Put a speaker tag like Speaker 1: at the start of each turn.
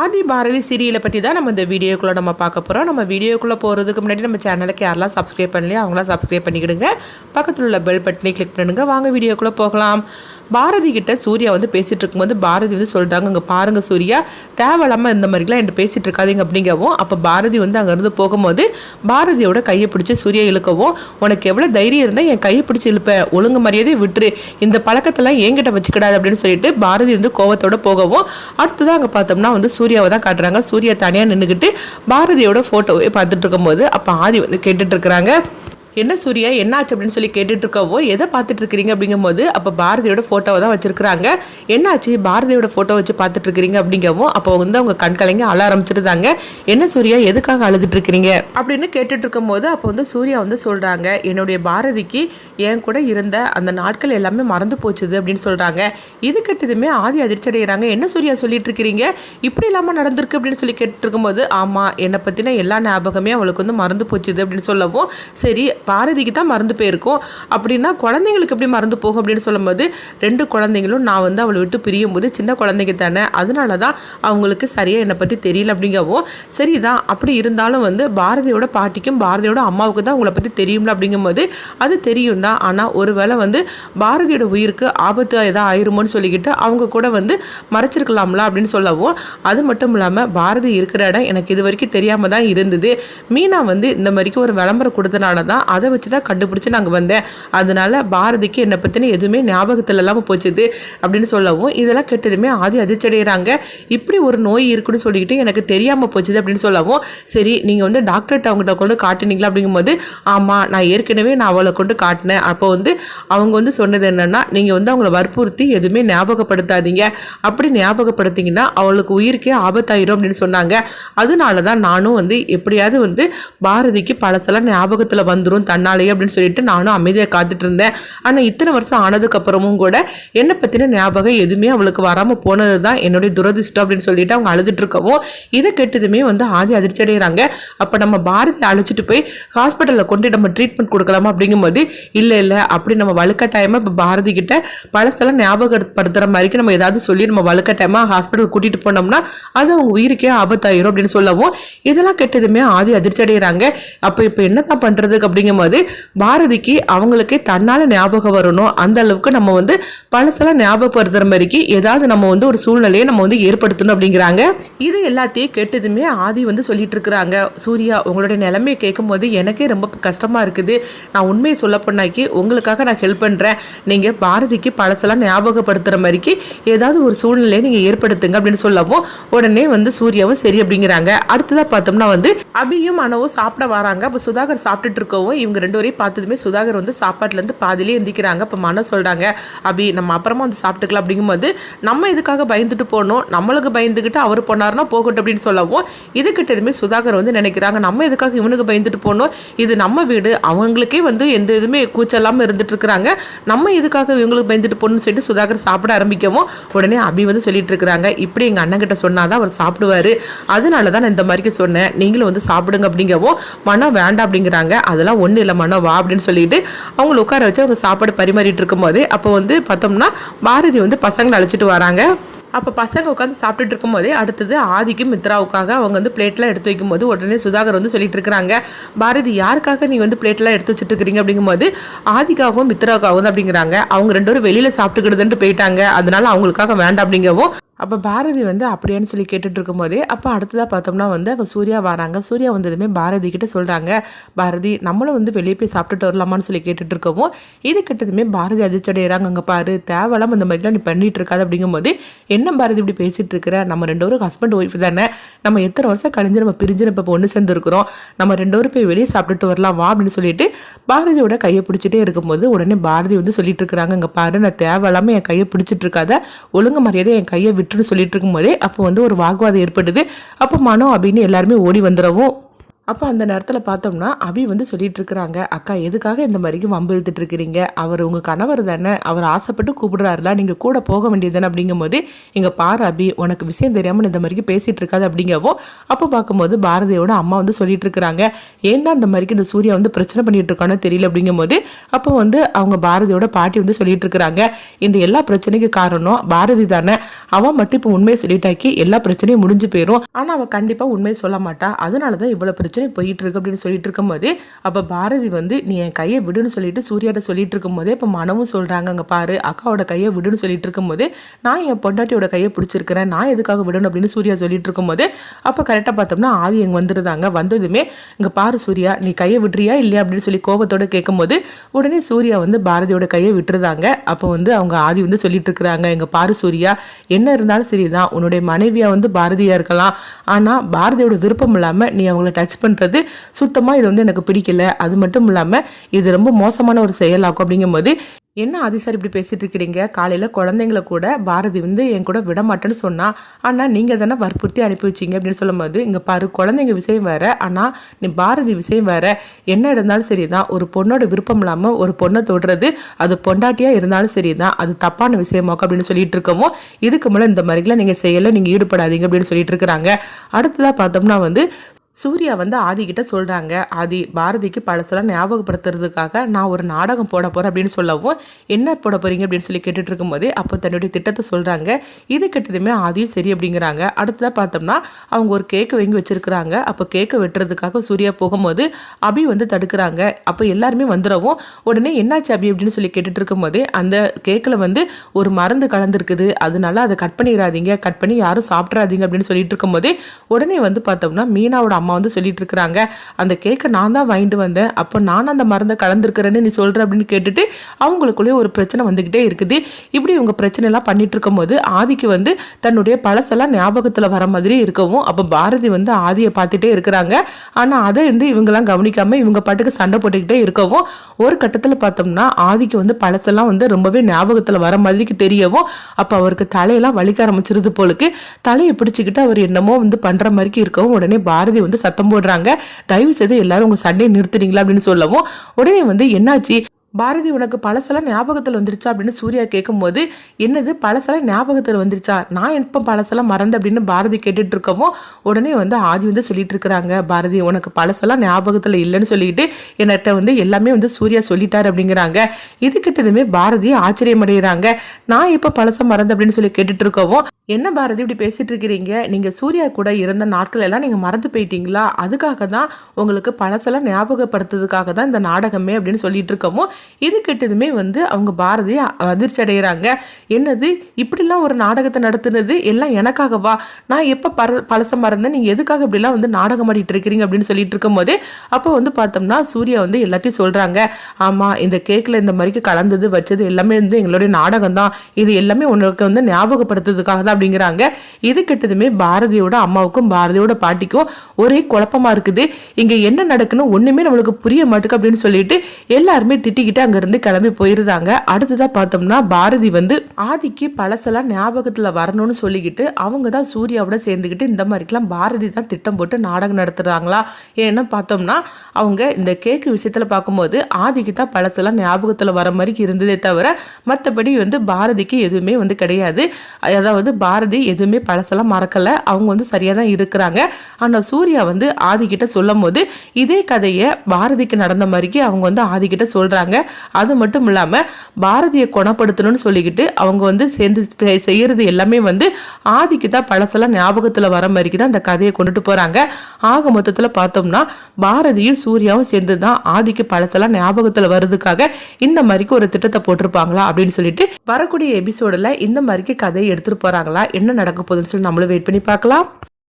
Speaker 1: ஆதி பாரதி சீரியலை பற்றி தான் நம்ம இந்த வீடியோக்குள்ளே நம்ம பார்க்க போகிறோம் நம்ம வீடியோக்குள்ளே போகிறதுக்கு முன்னாடி நம்ம சேனலுக்கு யாரெல்லாம் சப்ஸ்கிரைப் பண்ணலையோ அவங்களாம் சப்ஸ்கிரைப் பண்ணிக்கிடுங்க. பக்கத்தில் உள்ள பெல் பட்டனை கிளிக் பண்ணுங்க. வாங்க வீடியோக்குள்ளே போகலாம். பாரதி கிட்ட சூர்யா வந்து பேசிகிட்டு இருக்கும்போது பாரதி வந்து சொல்லிட்டாங்க அங்கே பாருங்க சூர்யா தேவையில்லாமல் இந்த மாதிரிலாம் என்கிட்ட பேசிகிட்டு இருக்காதிங்க அப்படிங்கவும் அப்போ பாரதி வந்து அங்கேருந்து போகும்போது பாரதியோட கையை பிடிச்சி சூர்யா இழுக்கவும் உனக்கு எவ்வளோ தைரியம் இருந்தால் என் கையை பிடிச்சி இழுப்பேன் ஒழுங்கு மரியாதை விட்டுரு. இந்த பழக்கத்தெல்லாம் என்கிட்ட வச்சுக்கிடாது அப்படின்னு சொல்லிட்டு பாரதி வந்து கோவத்தோட போகவும் அடுத்ததான் அங்கே பார்த்தோம்னா வந்து சூர்யாவை தான் காட்டுறாங்க. சூர்யா தனியாக நின்றுக்கிட்டு பாரதியோட ஃபோட்டோவை பார்த்துட்டு இருக்கும்போது அப்போ ஆதி வந்து கேட்டுட்டு இருக்கிறாங்க. என்ன சூர்யா என்னாச்சு? அப்படின்னு சொல்லி கேட்டுட்டு இருக்கவோ எதை பார்த்துட்டு இருக்கிறீங்க அப்படிங்கும்போது அப்போ பாரதியோட ஃபோட்டோவை தான் வச்சிருக்கிறாங்க. என்னாச்சு? பாரதியோட ஃபோட்டோ வச்சு பார்த்துட்டு இருக்கிறீங்க அப்படிங்கவும் அப்போ வந்து அவங்க கண் கலங்கி அழ ஆரம்பிச்சிருந்தாங்க. என்ன சூர்யா எதுக்காக அழுதுட்டு இருக்கிறீங்க அப்படின்னு கேட்டுட்டு இருக்கும்போது அப்போ வந்து சூர்யா வந்து சொல்றாங்க என்னுடைய பாரதிக்கு என் கூட இருந்த அந்த நாட்கள் எல்லாமே மறந்து போச்சுது அப்படின்னு சொல்றாங்க. இது கட்டதுமே ஆதி அதிர்ச்சி அடைகிறாங்க என்ன சூர்யா சொல்லிட்டு இருக்கிறீங்க இப்படி இல்லாமல் நடந்திருக்கு அப்படின்னு சொல்லி கேட்டுட்டு இருக்கும்போது ஆமாம் என்னை பற்றின எல்லா ஞாபகமே அவளுக்கு வந்து மறந்து போச்சுது அப்படின்னு சொல்லவும் சரி பாரதிக்கு தான் மறந்து போயிருக்கோம். அப்படின்னா குழந்தைங்களுக்கு எப்படி மறந்து போகும் அப்படின்னு சொல்லும்போது ரெண்டு குழந்தைங்களும் நான் வந்து அவளை விட்டு பிரியும் போது சின்ன குழந்தைங்க தானே அதனால தான் அவங்களுக்கு சரியாக என்னை பற்றி தெரியல அப்படிங்கவும் சரிதான் அப்படி இருந்தாலும் வந்து பாரதியோட பாட்டிக்கும் பாரதியோட அம்மாவுக்கு தான் உங்களை பற்றி தெரியும்ல அப்படிங்கும்போது அது தெரியும் தான். ஆனால் ஒருவேளை வந்து பாரதியோட உயிருக்கு ஆபத்து ஏதாவது ஆயிருமோன்னு சொல்லிக்கிட்டு அவங்க கூட வந்து மறைச்சிருக்கலாம்ல அப்படின்னு சொல்லவும் அது மட்டும் இல்லாமல் பாரதி இருக்கிற இடம் எனக்கு இது வரைக்கும் தெரியாமல் தான் இருந்தது. மீனா வந்து இந்த மாதிரிக்கு ஒரு விளம்பரம் கொடுத்தனால தான் அதை வச்சு தான் கண்டுபிடிச்சி நாங்கள் வந்தேன். அதனால பாரதிக்கு என்னை பற்றின எதுவுமே ஞாபகத்தில் இல்லாமல் போச்சுது அப்படின்னு சொல்லவும் இதெல்லாம் கெட்டதுமே ஆதி அதிர்ச்சி அடைகிறாங்க இப்படி ஒரு நோய் இருக்குன்னு சொல்லிக்கிட்டு எனக்கு தெரியாமல் போச்சுது அப்படின்னு சொல்லவும் சரி நீங்கள் வந்து டாக்டர்கிட்ட அவங்ககிட்ட கொண்டு காட்டினீங்களா அப்படிங்கும்போது ஆமாம் நான் ஏற்கனவே நான் அவளை கொண்டு காட்டினேன். அப்போ வந்து அவங்க வந்து சொன்னது என்னென்னா நீங்கள் வந்து அவங்கள வற்புறுத்தி எதுவுமே ஞாபகப்படுத்தாதீங்க. அப்படி ஞாபகப்படுத்திங்கன்னா அவளுக்கு உயிருக்கே ஆபத்தாயிரும் அப்படின்னு சொன்னாங்க. அதனால தான் நானும் வந்து எப்படியாவது வந்து பாரதிக்கு பழசெல்லாம் ஞாபகத்தில் வந்துடும் தன்னாலேயே அப்படின்னு சொல்லிட்டு நானும் அமைதியாக காத்துட்டு இருந்தேன். ஆனால் இத்தனை வருஷம் ஆனதுக்கப்புறமும் கூட என்னை பற்றின ஞாபகம் எதுவுமே அவளுக்கு வராமல் போனது தான் என்னுடைய துரதிர்ஷ்டம் அப்படின்னு சொல்லிட்டு அவங்க அழுதுட்டு இருக்கவும் இதை கெட்டதுமே வந்து ஆதி அதிர்ச்சி அடைகிறாங்க. அப்போ நம்ம பாரதி அழைச்சிட்டு போய் ஹாஸ்பிட்டலில் கொண்டு நம்ம ட்ரீட்மெண்ட் கொடுக்கலாமா அப்படிங்கும்போது இல்லை இல்லை அப்படி நம்ம வலுக்கட்டாயமாக இப்போ பாரதி கிட்ட பழசெல்லாம் ஞாபகப்படுத்துகிற மாதிரிக்கு நம்ம ஏதாவது சொல்லி நம்ம வலுக்கட்டாயமாக ஹாஸ்பிட்டல் கூட்டிகிட்டு போனோம்னா அது அவங்க உயிருக்கே ஆபத்தாயிரும் அப்படின்னு சொல்லவும் இதெல்லாம் கெட்டதுமே ஆதி அதிர்ச்சி அடைகிறாங்க. அப்போ இப்போ என்னதான் பண்ணுறதுக்கு அப்படிங்கும்போது பாரதிக்கு அவங்களுக்கே தன்னால் ஞாபகம் வரணும். அந்த அளவுக்கு நம்ம வந்து பழசெல்லாம் ஞாபகப்படுத்துகிற மாதிரிக்கு ஏதாவது நம்ம வந்து ஒரு சூழ்நிலையை நம்ம வந்து ஏற்படுத்தணும் அப்படிங்கிறாங்க. இது எல்லாத்தையும் கேட்டதுமே ஆதி வந்து சொல்லிட்டு இருக்கிறாங்க. சூர்யா உங்களுடைய நிலைமையை கேட்கும்போது எனக்கே ரொம்ப கஷ்டமாக இருக்குது. நான் உண்மையை சொல்ல பண்ணாக்கி உங்களுக்காக நான் ஹெல்ப் பண்ணுறேன் நீங்கள் பாரதிக்கு பழசெல்லாம் ஞாபகப்படுத்துகிற மாதிரிக்கு ஏதாவது ஒரு சூழ்நிலையை நீங்கள் ஏற்படுத்துங்க அப்படின்னு சொல்லவும் உடனே வந்து சூர்யாவும் சரி அப்படிங்கிறாங்க. அடுத்ததாக பார்த்தோம்னா வந்து அபியும் மனவும் சாப்பிட வராங்க. அப்போ சுதாகர் சாப்பிட்டுட்டு இருக்கவும் இவங்க ரெண்டு வரையும் பார்த்ததுமே சுதாகர் வந்து சாப்பாட்டிலேருந்து பாதிலே எந்திக்கிறாங்க. அப்போ மன சொல்கிறாங்க அபி நம்ம அப்புறமா வந்து சாப்பிட்டுக்கலாம். அப்படிங்கும்போது நம்ம இதுக்காக பயந்துட்டு போகணும் நம்மளுக்கு பயந்துக்கிட்டு அவர் போனார்னா போகட்டும் அப்படின்னு சொல்லவும் இதுக்கிட்ட எதுவுமே சுதாகர் வந்து நினைக்கிறாங்க நம்ம எதுக்காக இவனுக்கு பயந்துட்டு போகணும் இது நம்ம வீடு அவங்களுக்கே வந்து எந்த இதுவுமே கூச்சலாமல் இருந்துட்டு இருக்கிறாங்க. நம்ம எதுக்காக இவங்களுக்கு பயந்துட்டு போகணும்னு சொல்லிட்டு சுதாகர் சாப்பிட ஆரம்பிக்கவும் உடனே அபி வந்து சொல்லிட்டு இருக்கிறாங்க இப்படி எங்கள் அண்ணன் கிட்ட சொன்னாதான் அவர் சாப்பிடுவாரு. அதனால தான் நான் இந்த மாதிரிக்கு சொன்னேன். நீங்களும் வந்து சாப்பிடுங்க அப்படிங்கவும் மனம் வேண்டாம் அப்படிங்கிறாங்க. அதெல்லாம் ஒன்றும் இல்லை வா அப்படின்னு சொல்லிட்டு அவங்கள உட்கார வச்சு அவங்க சாப்பாடு பரிமாறிட்டு இருக்கும்போது அப்போ வந்து பார்த்தோம்னா பாரதி வந்து பசங்களை அழைச்சிட்டு வராங்க. அப்போ பசங்க உட்காந்து சாப்பிட்டுட்டு இருக்கும்போதே அடுத்தது ஆதிக்கும் மித்ராவுக்காக அவங்க வந்து பிளேட்லாம் எடுத்து வைக்கும்போது உடனே சுதாகர் வந்து சொல்லிட்டு இருக்கிறாங்க. பாரதி யாருக்காக நீங்கள் வந்து பிளேட்லாம் எடுத்து வச்சுட்டு இருக்கிறீங்க அப்படிங்கும்போது ஆதிக்காகவும் மித்ராவுக்காகவும் தான் அப்படிங்கிறாங்க. அவங்க ரெண்டு பேரும் வெளியில் சாப்பிட்டுக்கிடுதுன்ட்டு போயிட்டாங்க. அதனால அவங்களுக்காக வேண்டாம் அப்படிங்கவும் அப்போ பாரதி வந்து அப்படியான்னு சொல்லி கேட்டுட்டு இருக்கும்போதே அப்போ அடுத்ததாக பார்த்தோம்னா வந்து அப்போ சூர்யா வராங்க. சூர்யா வந்ததுமே பாரதி கிட்ட சொல்கிறாங்க பாரதி நம்மளும் வந்து வெளியே போய் சாப்பிட்டுட்டு வரலாமான்னு சொல்லி கேட்டுட்டு இருக்கவும் இது கிட்டதுமே பாரதி அதிர்ச்சடைகிறாங்க அங்கே பாரு தேவையில்லாம இந்த மாதிரிலாம் நீ பண்ணிட்டு இருக்காது அப்படிங்கும்போது என்ன பாரதி இப்படி பேசிட்டு இருக்கிற? நம்ம ரெண்டு பேரும் ஹஸ்பண்ட் ஒய்ஃப் தானே. நம்ம எத்தனை வருஷம் கழிஞ்சு நம்ம பிரிஞ்சு நம்ம இப்போ ஒன்று சேர்ந்துருக்குறோம். நம்ம ரெண்டு பேரும் போய் வெளியே சாப்பிட்டுட்டு வரலாம் வா அப்படின்னு சொல்லிட்டு பாரதியோட கையை பிடிச்சிட்டே இருக்கும்போது உடனே பாரதி வந்து சொல்லிட்டு இருக்கிறாங்க இங்கே பாரு நான் தேவையில்லாமல் என் கையை பிடிச்சிட்டு இருக்காத. ஒழுங்கு மரியாதை என் கையை விட்டு சொல்லிட்டு இருக்கும்போதே அப்போ வந்து ஒரு வாக்குவாதம் ஏற்பட்டுது. அப்போ மனோ அப்படின்னு எல்லாருமே ஓடி வந்துடவும் அப்போ அந்த நேரத்தில் பார்த்தோம்னா அபி வந்து சொல்லிட்டு இருக்கிறாங்க அக்கா எதுக்காக இந்த மாதிரிக்கு வம்பு இழுத்துட்டு இருக்கிறீங்க அவர் உங்கள் கணவர் தானே அவர் ஆசைப்பட்டு கூப்பிடுறாருல நீங்கள் கூட போக வேண்டியது தானே அப்படிங்கும்போது இங்கே பாரு அபி உனக்கு விஷயம் தெரியாமல் இந்த மாதிரிக்கு பேசிகிட்டு இருக்காது அப்படிங்கவோ அப்போ பார்க்கும்போது பாரதியோட அம்மா வந்து சொல்லிட்டு இருக்கிறாங்க ஏன் தான் இந்த மாதிரிக்கு இந்த சூர்யா வந்து பிரச்சனை பண்ணிட்டு இருக்கானோ தெரியல அப்படிங்கும்போது அப்போ வந்து அவங்க பாரதியோட பாட்டி வந்து சொல்லிட்டு இருக்கிறாங்க இந்த எல்லா பிரச்சனைக்கு காரணம் பாரதி தானே. அவன் மட்டும் இப்போ உண்மையை சொல்லிட்டாக்கி எல்லா பிரச்சனையும் முடிஞ்சு போயிடும் ஆனால் அவள் கண்டிப்பாக உண்மையை சொல்ல மாட்டா. அதனால தான் இவ்வளோ பிரச்சனை போயிட்டு இருக்கு அப்படின்னு சொல்லிட்டு இருக்கும்போது அப்போ பாரதி வந்து நீ என் கையை விடுன்னு சொல்லிட்டு சூர்யாட்ட சொல்லிட்டு இருக்கும்போதே இப்போ மனமும் சொல்கிறாங்க அங்கே பாரு அக்காவோட கையை விடுன்னு சொல்லிட்டு இருக்கும்போது நான் என் பொண்டாட்டியோட கையை பிடிச்சிருக்கிறேன் நான் எதுக்காக விடணும்? அப்படின்னு சூர்யா சொல்லிட்டு இருக்கும்போது அப்போ கரெக்டாக பார்த்தோம்னா ஆதி எங்கே வந்துருந்தாங்க வந்ததுமே இங்கே பாரு சூர்யா நீ கையை விடுறியா இல்லையா? அப்படின்னு சொல்லி கோபத்தோட கேட்கும்போது உடனே சூர்யா வந்து பாரதியோட கையை விட்டுருந்தாங்க அப்போ வந்து அவங்க ஆதி வந்து சொல்லிட்டு இருக்கிறாங்க எங்கள் பாரு சூர்யா என்ன இருந்தாலும் சரிதான் உன்னுடைய மனைவியாக வந்து பாரதியாக இருக்கலாம். ஆனால் பாரதியோட விருப்பம் இல்லாமல் நீ அவங்கள டச் பண்ணுறது சுத்தமாக இது வந்து எனக்கு பிடிக்கல. அது மட்டும் இல்லாமல் இது ரொம்ப மோசமான ஒரு செயலாக்கும் அப்படிங்கும்போது என்ன ஆதி சார் இப்படி பேசிட்டு இருக்கிறீங்க? காலையில் குழந்தைங்கள கூட பாரதி வந்து என் கூட விட மாட்டேன்னு சொன்னா ஆனால் நீங்கள் தானே வற்புறுத்தி அனுப்பி வச்சிங்க. அப்படின்னு சொல்லும்போது இங்கே பாரு குழந்தைங்க விஷயம் வேற. ஆனால் நீ பாரதி விஷயம் வேற. என்ன இருந்தாலும் சரி தான் ஒரு பொண்ணோட விருப்பம் இல்லாமல் ஒரு பொண்ணை தொடுறது அது பொண்டாட்டியாக இருந்தாலும் சரி தான் அது தப்பான விஷயமாக்கும் அப்படின்னு சொல்லிட்டு இருக்கவும் இதுக்கு மேலே இந்த மாதிரிலாம் நீங்கள் செய்யலை நீங்கள் ஈடுபடாதீங்க அப்படின்னு சொல்லிட்டு இருக்கிறாங்க. அடுத்ததாக பார்த்தோம்னா வந்து சூர்யா வந்து ஆதி கிட்ட சொல்கிறாங்க ஆதி பாரதிக்கு பழசெல்லாம் ஞாபகப்படுத்துறதுக்காக நான் ஒரு நாடகம் போட போகிறேன் அப்படின்னு சொல்லவும் என்ன போட போகிறீங்க அப்படின்னு சொல்லி கேட்டுட்டு இருக்கும்போது அப்போ தன்னுடைய திட்டத்தை சொல்கிறாங்க இது கெட்டதுமே ஆதியும் சரி அப்படிங்கிறாங்க. அடுத்ததாக பார்த்தோம்னா அவங்க ஒரு கேக்கு வாங்கி வச்சிருக்கிறாங்க. அப்போ கேக்கை வெட்டுறதுக்காக சூர்யா போகும்போது அபி வந்து தடுக்கிறாங்க. அப்போ எல்லாருமே வந்துடவும் உடனே என்னாச்சு அபி? அப்படின்னு சொல்லி கேட்டுட்டு இருக்கும்போது அந்த கேக்கில் வந்து ஒரு மருந்து கலந்துருக்குது. அதனால அதை கட் பண்ணிடாதீங்க கட் பண்ணி யாரும் சாப்பிட்றாதீங்க அப்படின்னு சொல்லிட்டு இருக்கும்போது உடனே வந்து பார்த்தோம்னா மீனாவோட அம்மா வந்து சொல்லிட்டு இருக்கிறாங்க அந்த கேக்கை நான் தான் வாங்கிட்டு வந்தேன். அப்போ நான் அந்த மருந்தை கலந்துருக்கிறேன்னு நீ சொல்கிற அப்படின்னு கேட்டுட்டு அவங்களுக்குள்ளேயே ஒரு பிரச்சனை வந்துக்கிட்டே இருக்குது. இப்படி இவங்க பிரச்சனை எல்லாம் பண்ணிட்டு இருக்கும்போது ஆதிக்கு வந்து தன்னுடைய பழசெல்லாம் ஞாபகத்தில் வர மாதிரி இருக்கவும் அப்போ பாரதி வந்து ஆதியை பார்த்துட்டே இருக்கிறாங்க. ஆனால் அதை வந்து இவங்கெல்லாம் கவனிக்காம இவங்க பாட்டுக்கு சண்டை போட்டுக்கிட்டே இருக்கவும் ஒரு கட்டத்தில் பார்த்தோம்னா ஆதிக்கு வந்து பழசெல்லாம் வந்து ரொம்பவே ஞாபகத்தில் வர மாதிரிக்கு தெரியவும் அப்போ அவருக்கு தலையெல்லாம் வலிக்க ஆரம்பிச்சிருது போலுக்கு. தலையை பிடிச்சிக்கிட்டு அவர் என்னமோ வந்து பண்ணுற மாதிரிக்கு இருக்கவும் உடனே பாரதி வந்து சத்தம் போடுறாங்க. தயவு செய்து எல்லாரும் உங்க சண்டையை நிறுத்துறீங்களா அப்படின்னு சொல்லவும் உடனே வந்து என்னாச்சு? பாரதி உனக்கு பழசெல்லாம் ஞாபகத்தில் வந்துருச்சா அப்படின்னு சூர்யா கேட்கும்போது என்னது பழசெல்லாம் ஞாபகத்தில் வந்துருச்சா? நான் எப்போ பழசெல்லாம் மறந்து அப்படின்னு பாரதி கேட்டுட்டு இருக்கவும் உடனே வந்து ஆதி வந்து சொல்லிட்டு இருக்கிறாங்க பாரதி உனக்கு பழசெல்லாம் ஞாபகத்தில் இல்லைன்னு சொல்லிட்டு என்கிட்ட வந்து எல்லாமே வந்து சூர்யா சொல்லிட்டார் அப்படிங்கிறாங்க. இது கிட்டதுமே பாரதி ஆச்சரியமடைகிறாங்க. நான் இப்போ பழசம் மறந்து அப்படின்னு சொல்லி கேட்டுட்டு இருக்கவும் என்ன பாரதி இப்படி பேசிட்டு இருக்கிறீங்க நீங்க சூர்யா கூட இருந்த நாட்கள் எல்லாம் நீங்க மறந்து போயிட்டீங்களா? அதுக்காக தான் உங்களுக்கு பழசெல்லாம் ஞாபகப்படுத்துறதுக்காக தான் இந்த நாடகமே அப்படின்னு சொல்லிட்டு இருக்கவும் இது கெட்டதுமே வந்து அவங்க பாரதி அதிர்ச்சி அடைகிறாங்க என்னது? இப்படிலாம் ஒரு நாடகத்தை நடத்துனது? எல்லாம் எனக்காகவா? நான் எப்போ பர பழசமாக இருந்தேன்? நீங்கள் எதுக்காக இப்படிலாம் வந்து நாடகம் ஆடிட்டு இருக்கிறீங்க அப்படின்னு சொல்லிட்டு இருக்கும்போது அப்போ வந்து பார்த்தோம்னா சூர்யா வந்து எல்லாத்தையும் சொல்கிறாங்க ஆமாம் இந்த கேக்கில் இந்த மாதிரிக்கு கலந்தது வச்சது எல்லாமே வந்து எங்களுடைய நாடகம் தான். இது எல்லாமே உனக்கு வந்து ஞாபகப்படுத்துறதுக்காக தான் அப்படிங்கிறாங்க. இது கெட்டதுமே பாரதியோட அம்மாவுக்கும் பாரதியோட பாட்டிக்கும் ஒரே குழப்பமா இருக்குது. இங்கே என்ன நடக்குன்னு ஒன்றுமே நம்மளுக்கு புரிய மாட்டுக்கு அப்படின்னு சொல்லிட்டு எல்லாருமே திட்டிக்கிட்டு அங்கேருந்து கிளம்பி போயிருந்தாங்க. அடுத்ததாக பார்த்தோம்னா பாரதி வந்து ஆதிக்கு பழசெல்லாம் ஞாபகத்தில் வரணும்னு சொல்லிக்கிட்டு அவங்க தான் சூர்யாவோட சேர்ந்துக்கிட்டு இந்த மாதிரிக்கெல்லாம் பாரதி தான் திட்டம் போட்டு நாடகம் நடத்துகிறாங்களா ஏன்னா பார்த்தோம்னா அவங்க இந்த கேக்கு விஷயத்தில் பார்க்கும்போது ஆதிக்கு தான் பழசெல்லாம் ஞாபகத்தில் வர மாதிரி இருந்ததே தவிர மற்றபடி வந்து பாரதிக்கு எதுவுமே வந்து கிடையாது. அதாவது பாரதி எதுவுமே பழசெல்லாம் மறக்கலை. அவங்க வந்து சரியாக தான் இருக்கிறாங்க. ஆனால் சூர்யா வந்து ஆதிக்கிட்ட சொல்லும் போது இதே கதையை பாரதிக்கு நடந்த மாதிரிக்கு அவங்க வந்து ஆதிக்கிட்ட சொல்கிறாங்க அது மட்டும் இல்லாமல் பாரதியை குணப்படுத்தணும்னு சொல்லிக்கிட்டு அவங்க வந்து சேர்ந்து செய்யறது எல்லாமே வந்து ஆதிக்கு தான் பழசெல்லாம் ஞாபகத்தில் வர மாதிரிக்கு தான் அந்த கதையை கொண்டுட்டு போகிறாங்க ஆக மொத்தத்தில் பார்த்தோம்னா பாரதியும் சூர்யாவும் சேர்ந்து தான் ஆதிக்கு பழசெல்லாம் ஞாபகத்தில் வர்றதுக்காக இந்த மாதிரிக்கு ஒரு திட்டத்தை போட்டிருப்பாங்களா அப்படின்னு சொல்லிட்டு வரக்கூடிய எபிசோடில் இந்த மாதிரிக்கு கதையை எடுத்துகிட்டு போகிறாங்களா என்ன நடக்க போகுதுன்னு சொல்லி நம்மளும் வெயிட் பண்ணி பார்க்கலாம்.